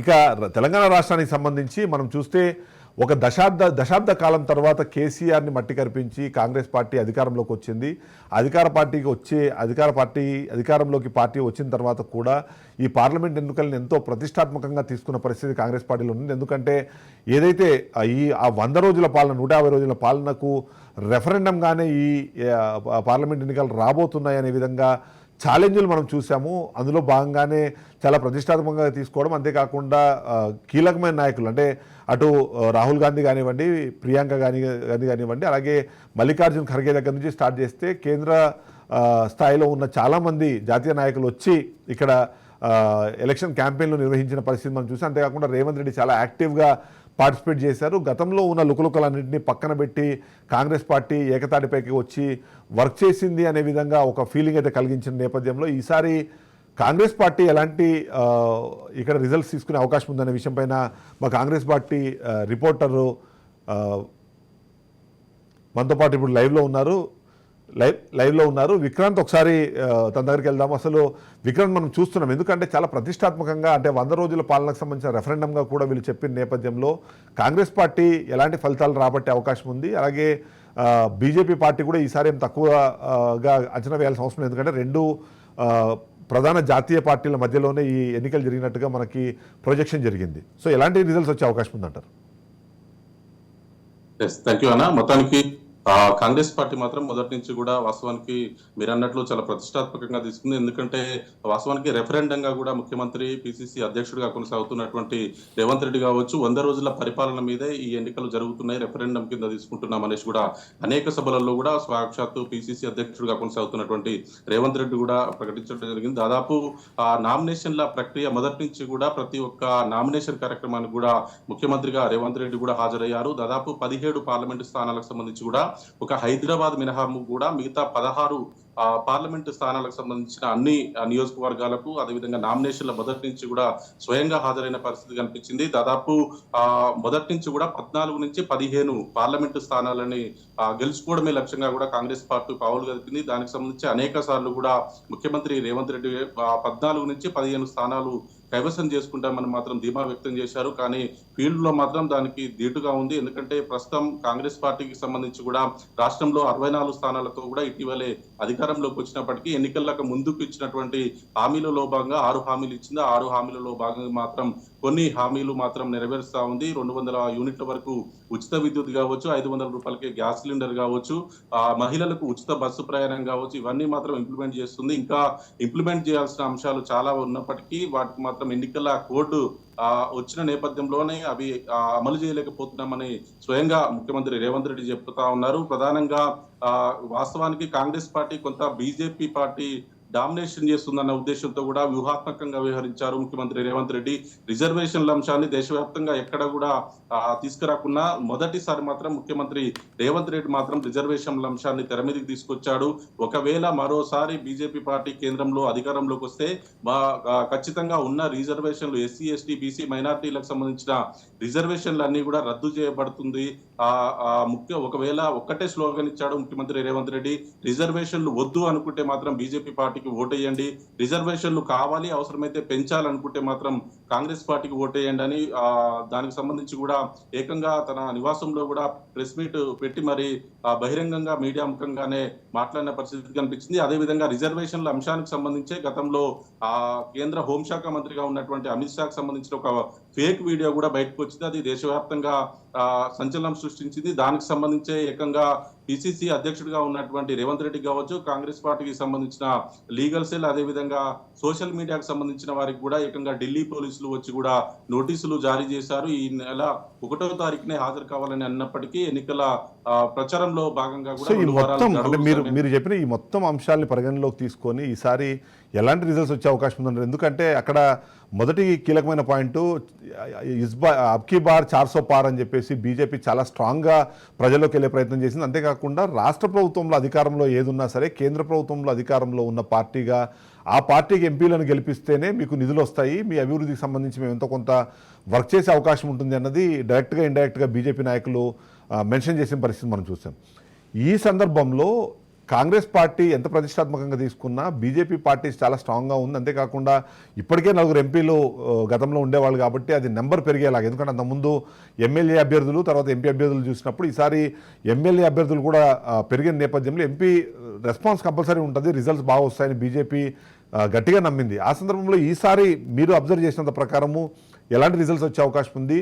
ఇక తెలంగాణ రాష్ట్రానికి సంబంధించి మనం చూస్తే ఒక దశాబ్ద దశాబ్ద కాలం తర్వాత కేసీఆర్ని మట్టి కరిపించి కాంగ్రెస్ పార్టీ అధికారంలోకి వచ్చింది. అధికార పార్టీకి వచ్చే అధికార పార్టీ అధికారంలోకి పార్టీ వచ్చిన తర్వాత కూడా ఈ పార్లమెంట్ ఎన్నికలను ఎంతో ప్రతిష్టాత్మకంగా తీసుకున్న పరిస్థితి కాంగ్రెస్ పార్టీలో ఉంది. ఎందుకంటే ఏదైతే ఈ ఆ వంద రోజుల పాలన నూట యాభై రోజుల పాలనకు రెఫరెండంగానే ఈ పార్లమెంట్ ఎన్నికలు రాబోతున్నాయి అనే విధంగా ఛాలెంజ్లు మనం చూసాము. అందులో భాగంగానే చాలా ప్రతిష్టాత్మకంగా తీసుకోవడం. అంతేకాకుండా కీలకమైన నాయకులు అంటే అటు రాహుల్ గాంధీ కానివ్వండి ప్రియాంక గాంధీ గాంధీ కానివ్వండి అలాగే మల్లికార్జున్ ఖర్గే దగ్గర నుంచి స్టార్ట్ చేస్తే కేంద్ర స్థాయిలో ఉన్న చాలామంది జాతీయ నాయకులు వచ్చి ఇక్కడ ఎలక్షన్ క్యాంపెయిన్లు నిర్వహించిన పరిస్థితి మనం చూసి. అంతేకాకుండా రేవంత్ రెడ్డి చాలా యాక్టివ్గా పార్టిసిపేట్ చేశారు. గతంలో ఉన్న లుకలుకలన్నింటినీ పక్కన పెట్టి కాంగ్రెస్ పార్టీ ఏకతాటిపైకి వచ్చి వర్క్ చేసింది అనే విధంగా ఒక ఫీలింగ్ అయితే కలిగించిన నేపథ్యంలో ఈసారి కాంగ్రెస్ పార్టీ ఎలాంటి ఇక్కడ రిజల్ట్స్ తీసుకునే అవకాశం ఉందనే విషయంపైన మా కాంగ్రెస్ పార్టీ రిపోర్టరు మనతో పాటు ఇప్పుడు లైవ్లో ఉన్నారు. లైవ్ లైవ్లో ఉన్నారు. విక్రాంత్ ఒకసారి తన దగ్గరికి వెళ్దాం. అసలు విక్రాంత్ మనం చూస్తున్నాం. ఎందుకంటే చాలా ప్రతిష్టాత్మకంగా అంటే వంద రోజుల పాలనకు సంబంధించిన రెఫరెండంగా కూడా వీళ్ళు చెప్పిన నేపథ్యంలో కాంగ్రెస్ పార్టీ ఎలాంటి ఫలితాలు రాబట్టే అవకాశం ఉంది. అలాగే బీజేపీ పార్టీ కూడా ఈసారి ఏం తక్కువగా అంచనా వేయాల్సిన అవసరం లేదు. ఎందుకంటే రెండు ప్రధాన జాతీయ పార్టీల మధ్యలోనే ఈ ఎన్నికలు జరిగినట్టుగా మనకి ప్రొజెక్షన్ జరిగింది. సో ఎలాంటి రిజల్ట్స్ వచ్చే అవకాశం ఉందంటారు? ఎస్ థ్యాంక్ యూ అన్న మొత్తానికి కాంగ్రెస్ పార్టీ మాత్రం మొదటి నుంచి కూడా వాస్తవానికి మీరు అన్నట్లు చాలా ప్రతిష్టాత్మకంగా తీసుకుంది. ఎందుకంటే వాస్తవానికి రెఫరెండంగా కూడా ముఖ్యమంత్రి పిసిసి అధ్యక్షుడిగా కొనసాగుతున్నటువంటి రేవంత్ రెడ్డి కావచ్చు వంద రోజుల పరిపాలన మీదే ఈ ఎన్నికలు జరుగుతున్నాయి. రెఫరెండం కింద తీసుకుంటున్నాం అనేసి కూడా అనేక సభలలో కూడా సాక్షాత్తు పిసిసి అధ్యక్షుడిగా కొనసాగుతున్నటువంటి రేవంత్ రెడ్డి కూడా ప్రకటించడం జరిగింది. దాదాపు ఆ నామినేషన్ల ప్రక్రియ మొదటి నుంచి కూడా ప్రతి ఒక్క నామినేషన్ కార్యక్రమానికి కూడా ముఖ్యమంత్రిగా రేవంత్ రెడ్డి కూడా హాజరయ్యారు. దాదాపు పదిహేడు పార్లమెంటు స్థానాలకు సంబంధించి కూడా ఒక హైదరాబాద్ మినహా కూడా మిగతా పదహారు పార్లమెంటు స్థానాలకు సంబంధించిన అన్ని నియోజకవర్గాలకు అదేవిధంగా నామినేషన్ల మొదటి నుంచి కూడా స్వయంగా హాజరైన పరిస్థితి కనిపించింది. దాదాపు ఆ మొదటి నుంచి కూడా పద్నాలుగు నుంచి పదిహేను పార్లమెంటు స్థానాలని గెలుచుకోవడమే లక్ష్యంగా కూడా కాంగ్రెస్ పార్టీ పావులు గదిపింది దానికి సంబంధించి అనేక సార్లు కూడా ముఖ్యమంత్రి రేవంత్ రెడ్డి పద్నాలుగు నుంచి పదిహేను స్థానాలు కైవసం చేసుకుంటామని మాత్రం ధీమా వ్యక్తం చేశారు. కానీ ఫీల్డ్లో మాత్రం దానికి ధీటుగా ఉంది. ఎందుకంటే ప్రస్తుతం కాంగ్రెస్ పార్టీకి సంబంధించి కూడా రాష్ట్రంలో అరవై నాలుగు స్థానాలతో కూడా ఇటీవలే అధికారంలోకి వచ్చినప్పటికీ ఎన్నికలకు ముందుకు ఇచ్చినటువంటి హామీలలో భాగంగా ఆరు హామీలు ఇచ్చింది. ఆరు హామీలలో భాగంగా మాత్రం కొన్ని హామీలు మాత్రం నెరవేరుస్తా ఉంది. రెండు వందల యూనిట్ల వరకు ఉచిత విద్యుత్ కావచ్చు ఐదు వందల రూపాయలకి గ్యాస్ సిలిండర్ కావచ్చు ఆ మహిళలకు ఉచిత బస్సు ప్రయాణం కావచ్చు ఇవన్నీ మాత్రం ఇంప్లిమెంట్ చేస్తుంది. ఇంకా ఇంప్లిమెంట్ చేయాల్సిన అంశాలు చాలా ఉన్నప్పటికీ వాటికి మాత్రం ఎన్నికల కోడ్ ఆ, వచ్చిన నేపథ్యంలోనే అవి అమలు చేయలేకపోతున్నామని స్వయంగా ముఖ్యమంత్రి రేవంత్ రెడ్డి చెప్తా ఉన్నారు. ప్రధానంగా ఆ, వాస్తవానికి కాంగ్రెస్ పార్టీ కొంత బీజేపీ పార్టీ డామినేషన్ చేస్తుందన్న ఉద్దేశంతో కూడా వ్యూహాత్మకంగా వ్యవహరించారు ముఖ్యమంత్రి రేవంత్ రెడ్డి. రిజర్వేషన్ల అంశాన్ని దేశవ్యాప్తంగా ఎక్కడ కూడా తీసుకురాకున్నా మొదటిసారి మాత్రం ముఖ్యమంత్రి రేవంత్ రెడ్డి మాత్రం రిజర్వేషన్ల అంశాన్ని తెర మీదకి తీసుకొచ్చాడు. ఒకవేళ మరోసారి బీజేపీ పార్టీ కేంద్రంలో అధికారంలోకి వస్తే ఖచ్చితంగా ఉన్న రిజర్వేషన్లు ఎస్సీ ఎస్టీ బీసీ మైనార్టీలకు సంబంధించిన రిజర్వేషన్లు అన్ని కూడా రద్దు చేయబడుతుంది. ముఖ్య ఒకవేళ ఒక్కటే స్లోగన్ ఇచ్చాడు ముఖ్యమంత్రి రేవంత్ రెడ్డి. రిజర్వేషన్లు వద్దు అనుకుంటే మాత్రం బీజేపీ పార్టీ పార్టీకి ఓటేయండి. రిజర్వేషన్లు కావాలి అవసరమైతే పెంచాలనుకుంటే మాత్రం కాంగ్రెస్ పార్టీకి ఓటేయండి అని ఆ, దానికి సంబంధించి కూడా ఏకంగా తన నివాసంలో కూడా ప్రెస్ మీట్ పెట్టి మరి బహిరంగంగా మీడియా ముఖంగానే మాట్లాడిన పరిస్థితి కనిపించింది. అదే విధంగా రిజర్వేషన్ల అంశానికి సంబంధించే గతంలో ఆ కేంద్ర హోంశాఖ మంత్రిగా ఉన్నటువంటి అమిత్ షాకి సంబంధించిన ఒక ఫేక్ వీడియో కూడా బయటకు వచ్చింది. అది దేశవ్యాప్తంగా సంచలనం సృష్టించింది. దానికి సంబంధించే ఏకంగా పిసిసి అధ్యక్షుడిగా ఉన్నటువంటి రేవంత్ రెడ్డి కావచ్చు కాంగ్రెస్ పార్టీకి సంబంధించిన లీగల్ సెల్ అదే విధంగా సోషల్ మీడియాకు సంబంధించిన వారికి కూడా ఏకంగా ఢిల్లీ పోలీసులు వచ్చి కూడా నోటీసులు జారీ చేశారు. ఈ నెల ఒకటో తారీఖునే హాజరు కావాలని అన్నప్పటికీ ఎన్నికల ప్రచారంలో భాగంగా కూడా ఈ మొత్తం అంటే మీరు మీరు చెప్పిన ఈ మొత్తం అంశాలని పరిగణలోకి తీసుకొని ఈసారి ఎలాంటి రిజల్ట్స్ వచ్చే అవకాశం ఉందంటారు? ఎందుకంటే అక్కడ మొదటి కీలకమైన పాయింట్ ఇస్బా అబ్కీ బార్ చార్సో పార్ అని చెప్పేసి బీజేపీ చాలా స్ట్రాంగ్గా ప్రజల్లోకి వెళ్ళే ప్రయత్నం చేసింది. అంతేకాకుండా రాష్ట్ర ప్రభుత్వంలో అధికారంలో ఏదున్నా సరే కేంద్ర ప్రభుత్వంలో అధికారంలో ఉన్న పార్టీగా ఆ పార్టీకి ఎంపీలను గెలిపిస్తేనే మీకు నిధులు వస్తాయి. మీ అభివృద్ధికి సంబంధించి మేము ఎంతో కొంత వర్క్ చేసే అవకాశం ఉంటుంది అన్నది డైరెక్ట్గా ఇండైరెక్ట్గా బీజేపీ నాయకులు మెన్షన్ చేసిన పరిస్థితి మనం చూసాం. ఈ సందర్భంలో కాంగ్రెస్ పార్టీ ఎంత ప్రతిష్టాత్మకంగా తీసుకున్నా బీజేపీ పార్టీ చాలా స్ట్రాంగ్గా ఉంది. అంతేకాకుండా ఇప్పటికే నలుగురు ఎంపీలు గతంలో ఉండేవాళ్ళు కాబట్టి అది నెంబర్ పెరిగేలాగా. ఎందుకంటే అంతకుముందు ఎమ్మెల్యే అభ్యర్థులు తర్వాత ఎంపీ అభ్యర్థులు చూసినప్పుడు ఈసారి ఎమ్మెల్యే అభ్యర్థులు కూడా పెరిగిన నేపథ్యంలో ఎంపీ రెస్పాన్స్ కంపల్సరీ ఉంటుంది. రిజల్ట్స్ బాగా వస్తాయని బీజేపీ గట్టిగా నమ్మింది. ఆ సందర్భంలో ఈసారి మీరు అబ్జర్వ్ చేసినంత ప్రకారము ఎలాంటి రిజల్ట్స్ వచ్చే అవకాశం ఉంది?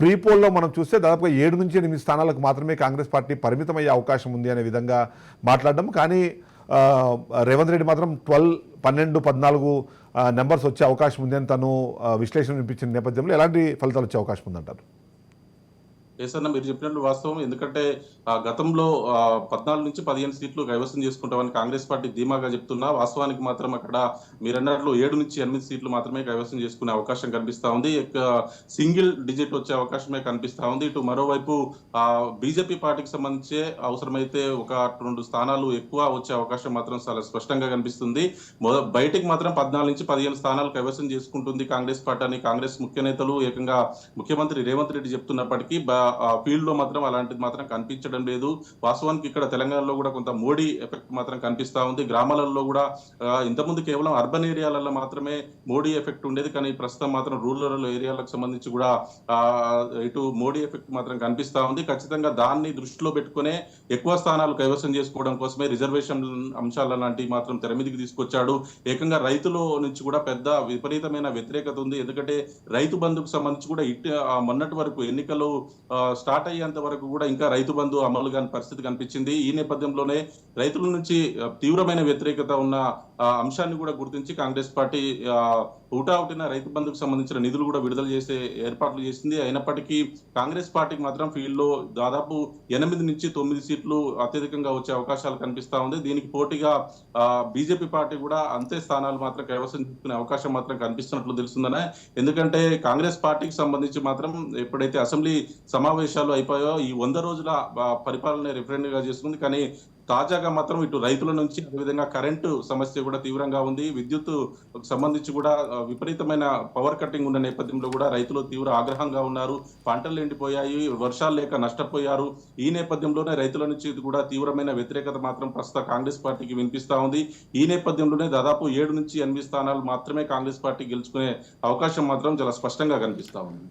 ప్రీ పోల్లో మనం చూస్తే దాదాపుగా ఏడు నుంచి ఎనిమిది స్థానాలకు మాత్రమే కాంగ్రెస్ పార్టీ పరిమితమయ్యే అవకాశం ఉంది అనే విధంగా మాట్లాడడం. కానీ రేవంత్ రెడ్డి మాత్రం ట్వెల్వ్ పన్నెండు పద్నాలుగు నెంబర్స్ వచ్చే అవకాశం ఉంది అని తను విశ్లేషణ వినిపించిన నేపథ్యంలో ఎలాంటి ఫలితాలు వచ్చే అవకాశం ఉందంటారు? ఏసన్న మీరు చెప్పినట్లు వాస్తవం. ఎందుకంటే గతంలో పద్నాలుగు నుంచి పదిహేను సీట్లు కైవసం చేసుకుంటామని కాంగ్రెస్ పార్టీ ధీమాగా చెప్తున్నా వాస్తవానికి మాత్రం అక్కడ మీరన్నట్లు ఏడు నుంచి ఎనిమిది సీట్లు మాత్రమే కైవసం చేసుకునే అవకాశం కనిపిస్తా ఉంది. సింగిల్ డిజిట్ వచ్చే అవకాశమే కనిపిస్తా ఉంది. ఇటు మరోవైపు ఆ బీజేపీ పార్టీకి సంబంధించి అవసరమైతే ఒక రెండు స్థానాలు ఎక్కువ వచ్చే అవకాశం మాత్రం చాలా స్పష్టంగా కనిపిస్తుంది. మొద- బయటికి మాత్రం పద్నాలుగు నుంచి పదిహేను స్థానాలు కైవసం చేసుకుంటుంది కాంగ్రెస్ పార్టీ అని కాంగ్రెస్ ముఖ్య నేతలు ఏకంగా ముఖ్యమంత్రి రేవంత్ రెడ్డి చెప్తున్నప్పటికీ ఫీల్డ్లో మాత్రం అలాంటిది మాత్రం కనిపించడం లేదు. వాస్తవానికి ఇక్కడ తెలంగాణలో కూడా కొంత మోడీ ఎఫెక్ట్ మాత్రం కనిపిస్తా ఉంది. గ్రామాలలో కూడా ఇంతకుముందు కేవలం అర్బన్ ఏరియాలలో మాత్రమే మోడీ ఎఫెక్ట్ ఉండేది. కానీ ప్రస్తుతం మాత్రం రూరల్ ఏరియాలకు సంబంధించి కూడా ఇటు మోడీ ఎఫెక్ట్ మాత్రం కనిపిస్తా ఉంది. ఖచ్చితంగా దాన్ని దృష్టిలో పెట్టుకునే ఎక్కువ స్థానాలు కైవసం చేసుకోవడం కోసమే రిజర్వేషన్ అంశాల లాంటివి మాత్రం తెర మీదకి తీసుకొచ్చాడు. ఏకంగా రైతుల నుంచి కూడా పెద్ద విపరీతమైన వ్యతిరేకత ఉంది. ఎందుకంటే రైతు బంధుకు సంబంధించి కూడా ఇట్ మొన్నటి వరకు ఎన్నికలు స్టార్ట్ అయ్యేంత వరకు కూడా ఇంకా రైతు బంధు అమలు కాని పరిస్థితి కనిపించింది. ఈ నేపథ్యంలోనే రైతుల నుంచి తీవ్రమైన వ్యతిరేకత ఉన్న అంశాన్ని కూడా గుర్తించి కాంగ్రెస్ పార్టీ ఊటావుటిన రైతు బంధుకు సంబంధించిన నిధులు కూడా విడుదల చేసే ఏర్పాట్లు చేసింది. అయినప్పటికీ కాంగ్రెస్ పార్టీకి మాత్రం ఫీల్డ్లో దాదాపు ఎనిమిది నుంచి తొమ్మిది సీట్లు అత్యధికంగా వచ్చే అవకాశాలు కనిపిస్తా ఉంది. దీనికి పోటీగా బీజేపీ పార్టీ కూడా అంతే స్థానాలు మాత్రం కైవసం చేసుకునే అవకాశం మాత్రం కనిపిస్తున్నట్లు తెలుస్తుందనే. ఎందుకంటే కాంగ్రెస్ పార్టీకి సంబంధించి మాత్రం ఎప్పుడైతే అసెంబ్లీ సమావేశాలు అయిపోయాయో ఈ వంద రోజుల పరిపాలన రిఫరెండ్గా చేసుకుంది. కానీ తాజాగా మాత్రం ఇటు రైతుల నుంచి అదేవిధంగా కరెంటు సమస్య కూడా తీవ్రంగా ఉంది. విద్యుత్ సంబంధించి కూడా విపరీతమైన పవర్ కట్టింగ్ ఉన్న నేపథ్యంలో కూడా రైతులు తీవ్ర ఆగ్రహంగా ఉన్నారు. పంటలు ఎండిపోయాయి వర్షాలు లేక నష్టపోయారు. ఈ నేపథ్యంలోనే రైతుల నుంచి ఇది కూడా తీవ్రమైన వ్యతిరేకత మాత్రం ప్రస్తుత కాంగ్రెస్ పార్టీకి వినిపిస్తా ఉంది. ఈ నేపథ్యంలోనే దాదాపు ఏడు నుంచి ఎనిమిది స్థానాలు మాత్రమే కాంగ్రెస్ పార్టీ గెలుచుకునే అవకాశం మాత్రం చాలా స్పష్టంగా కనిపిస్తా ఉంది.